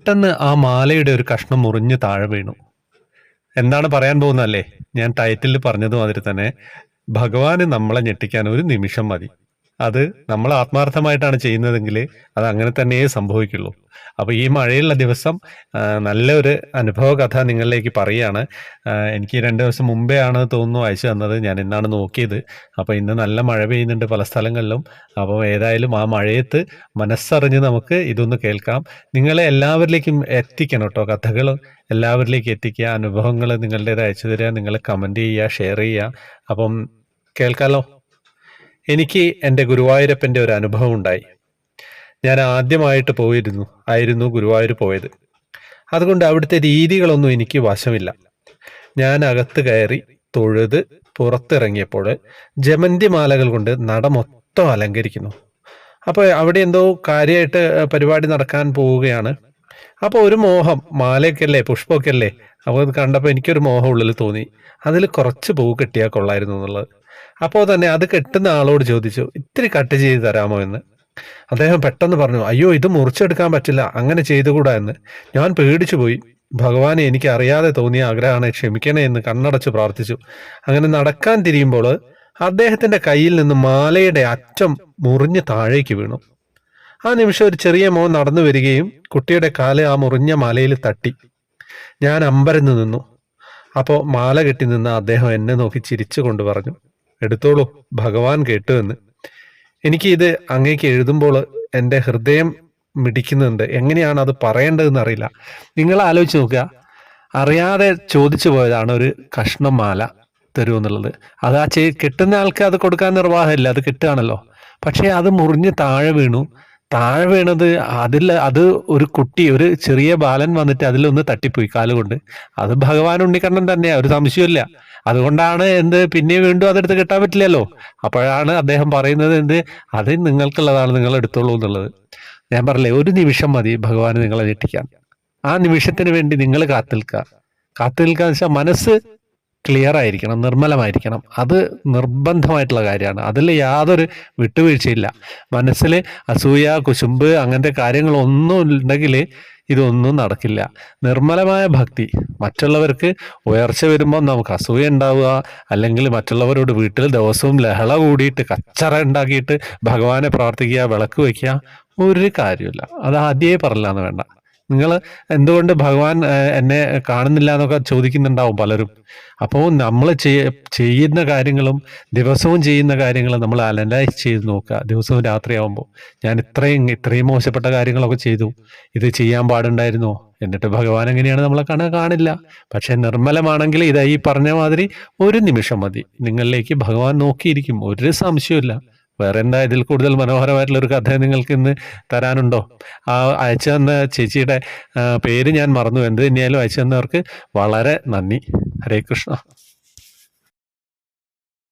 പെട്ടെന്ന് ആ മാലയുടെ ഒരു കഷ്ണം മുറിഞ്ഞ് താഴെ വീണു. എന്താണ് പറയാൻ പോകുന്നതല്ലേ? ഞാൻ ടൈറ്റിൽ പറഞ്ഞതുമാതിരി തന്നെ ഭഗവാന് നമ്മളെ ഞെട്ടിക്കാൻ ഒരു നിമിഷം മതി. അത് നമ്മൾ ആത്മാർത്ഥമായിട്ടാണ് ചെയ്യുന്നതെങ്കിൽ അത് അങ്ങനെ തന്നെയേ സംഭവിക്കുള്ളൂ. അപ്പോൾ ഈ മഴയുള്ള ദിവസം നല്ലൊരു അനുഭവ കഥ നിങ്ങളിലേക്ക് പറയുകയാണ്. എനിക്ക് രണ്ട് ദിവസം മുമ്പേ ആണ് തോന്നുന്നു അയച്ചു തന്നത്. ഞാൻ ഇന്നാണ് നോക്കിയത്. അപ്പോൾ ഇന്ന് നല്ല മഴ പെയ്യുന്നുണ്ട് പല സ്ഥലങ്ങളിലും. അപ്പോൾ ഏതായാലും ആ മഴയത്ത് മനസ്സറിഞ്ഞ് നമുക്ക് ഇതൊന്ന് കേൾക്കാം. നിങ്ങളെ എല്ലാവരിലേക്കും എത്തിക്കണം കേട്ടോ കഥകൾ. എല്ലാവരിലേക്കും എത്തിക്കുക. അനുഭവങ്ങൾ നിങ്ങളുടേത് അയച്ചു തരിക. നിങ്ങൾ കമന്റ് ചെയ്യുക ഷെയർ ചെയ്യുക. അപ്പം കേൾക്കാലോ? എനിക്ക് എന്റെ ഗുരുവായൂരപ്പന്റെ ഒരു അനുഭവം ഉണ്ടായി. ഞാൻ ആദ്യമായിട്ട് പോയിരുന്നു ആയിരുന്നു ഗുരുവായൂർ പോയത്. അതുകൊണ്ട് അവിടുത്തെ രീതികളൊന്നും എനിക്ക് വശമില്ല. ഞാൻ അകത്ത് കയറി തൊഴുത് പുറത്തിറങ്ങിയപ്പോൾ ജമന്തി മാലകൾ കൊണ്ട് നട മൊത്തം അലങ്കരിക്കുന്നു. അപ്പോൾ അവിടെ എന്തോ കാര്യമായിട്ട് പരിപാടി നടക്കാൻ പോവുകയാണ്. അപ്പോൾ ഒരു മോഹം മാലയൊക്കെ അല്ലേ പുഷ്പമൊക്കെ അല്ലേ അപ്പോൾ അത് കണ്ടപ്പോൾ എനിക്കൊരു മോഹം ഉള്ളിൽ തോന്നി. അതിൽ കുറച്ച് പൂ കെട്ടിയാൽ കൊള്ളായിരുന്നു എന്നുള്ളത്. അപ്പോൾ തന്നെ അത് കെട്ടുന്ന ആളോട് ചോദിച്ചു ഇത്തിരി കട്ട് ചെയ്ത് തരാമോ എന്ന്? അദ്ദേഹം പെട്ടെന്ന് പറഞ്ഞു അയ്യോ ഇത് മുറിച്ചെടുക്കാൻ പറ്റില്ല അങ്ങനെ ചെയ്തുകൂടാ എന്ന്. ഞാൻ പേടിച്ചു പോയി. ഭഗവാനെ എനിക്ക് അറിയാതെ തോന്നിയ ആഗ്രഹമാണ് ക്ഷമിക്കണേ എന്ന് കണ്ണടച്ച് പ്രാർത്ഥിച്ചു. അങ്ങനെ നടക്കാൻ തിരിയുമ്പോൾ അദ്ദേഹത്തിന്റെ കയ്യിൽ നിന്ന് മാലയുടെ അറ്റം മുറിഞ്ഞ് താഴേക്ക് വീണു. ആ നിമിഷം ഒരു ചെറിയ മോൻ നടന്നു വരികയും കുട്ടിയുടെ കാൽ ആ മുറിഞ്ഞ മാലയിൽ തട്ടി. ഞാൻ അമ്പരന്ന് നിന്നു. അപ്പോൾ മാല കെട്ടി നിന്ന അദ്ദേഹം എന്നെ നോക്കി ചിരിച്ചു കൊണ്ട് പറഞ്ഞു എടുത്തോളൂ ഭഗവാൻ കേട്ടു എന്ന്. എനിക്ക് ഇത് അങ്ങേക്ക് എഴുതുമ്പോൾ എന്റെ ഹൃദയം മിടിക്കുന്നുണ്ട്. എങ്ങനെയാണ് അത് പറയേണ്ടതെന്ന് അറിയില്ല. നിങ്ങൾ ആലോചിച്ച് നോക്കുക. അറിയാതെ ചോദിച്ചു പോയതാണ് ഒരു കഷ്ണം മാല തരൂ എന്നുള്ളത്. അത് ആ കിട്ടുന്ന ആൾക്ക് അത് കൊടുക്കാൻ നിർവാഹമില്ല. അത് കിട്ടുകയാണല്ലോ. പക്ഷേ അത് മുറിഞ്ഞ് താഴെ വീണു. താഴെ വീണത് അതിൽ അത് ഒരു കുട്ടി ഒരു ചെറിയ ബാലൻ വന്നിട്ട് അതിലൊന്ന് തട്ടിപ്പോയി കാലുകൊണ്ട്. അത് ഭഗവാൻ ഉണ്ണിക്കണ്ണൻ തന്നെയാ ഒരു സംശയമില്ല അതുകൊണ്ടാണ് എന്ത് പിന്നെ വീണ്ടും അതെടുത്ത് കിട്ടാൻ പറ്റില്ലല്ലോ. അപ്പോഴാണ് അദ്ദേഹം പറയുന്നത് എന്ത്? അത് നിങ്ങൾക്കുള്ളതാണ് നിങ്ങൾ എടുത്തോളൂ എന്നുള്ളത്. ഞാൻ പറഞ്ഞില്ലേ ഒരു നിമിഷം മതി ഭഗവാന് നിങ്ങളെ ഞെട്ടിക്കാൻ. ആ നിമിഷത്തിന് വേണ്ടി നിങ്ങൾ കാത്തു നിൽക്കുക കാത്തു നിൽക്കുക വെച്ചാൽ മനസ്സ് ക്ലിയർ ആയിരിക്കണം നിർമ്മലമായിരിക്കണം. അത് നിർബന്ധമായിട്ടുള്ള കാര്യമാണ്. അതിൽ യാതൊരു വിട്ടുവീഴ്ചയില്ല. മനസ്സിൽ അസൂയ കുശുമ്പ് അങ്ങനത്തെ കാര്യങ്ങളൊന്നും ഉണ്ടെങ്കിൽ ഇതൊന്നും നടക്കില്ല. നിർമ്മലമായ ഭക്തി. മറ്റുള്ളവർക്ക് ഉയർച്ച വരുമ്പോൾ നമുക്ക് അസൂയ ഉണ്ടാവുക അല്ലെങ്കിൽ മറ്റുള്ളവരോട് വീട്ടിൽ ദിവസവും ലഹള കൂടിയിട്ട് കച്ചറ ഉണ്ടാക്കിയിട്ട് ഭഗവാനെ പ്രാർത്ഥിക്കുക വിളക്ക് വയ്ക്കുക ഒരു കാര്യമില്ല അത് ആദ്യമേ പറഞ്ഞാന്ന് വേണ്ട. നിങ്ങൾ എന്തുകൊണ്ട് ഭഗവാൻ എന്നെ കാണുന്നില്ല എന്നൊക്കെ ചോദിക്കുന്നുണ്ടാവും പലരും. അപ്പോൾ നമ്മൾ ചെയ്യുന്ന കാര്യങ്ങളും ദിവസവും ചെയ്യുന്ന കാര്യങ്ങളും നമ്മൾ അനലൈസ് ചെയ്ത് നോക്കുക. ദിവസവും രാത്രിയാവുമ്പോൾ ഞാൻ ഇത്രയും ഇത്രയും മോശപ്പെട്ട കാര്യങ്ങളൊക്കെ ചെയ്തു. ഇത് ചെയ്യാൻ പാടുണ്ടായിരുന്നോ? എന്നിട്ട് ഭഗവാൻ എങ്ങനെയാണ് നമ്മളെ കാണാൻ കാണില്ല. പക്ഷെ നിർമ്മലമാണെങ്കിൽ ഇതായി പറഞ്ഞ മാതിരി ഒരു നിമിഷം മതി. നിങ്ങളിലേക്ക് ഭഗവാൻ നോക്കിയിരിക്കും. ഒരു സംശയമില്ല വേറെ എന്താ ഇതിൽ കൂടുതൽ മനോഹരമായിട്ടുള്ള ഒരു കഥ നിങ്ങൾക്ക് ഇന്ന് തരാനുണ്ടോ? ആ അയച്ചു തന്ന ചേച്ചിയുടെ പേര് ഞാൻ മറന്നു. എന്ത് തന്നെയായാലും അയച്ചു തന്നവർക്ക് വളരെ നന്ദി. ഹരേ കൃഷ്ണ.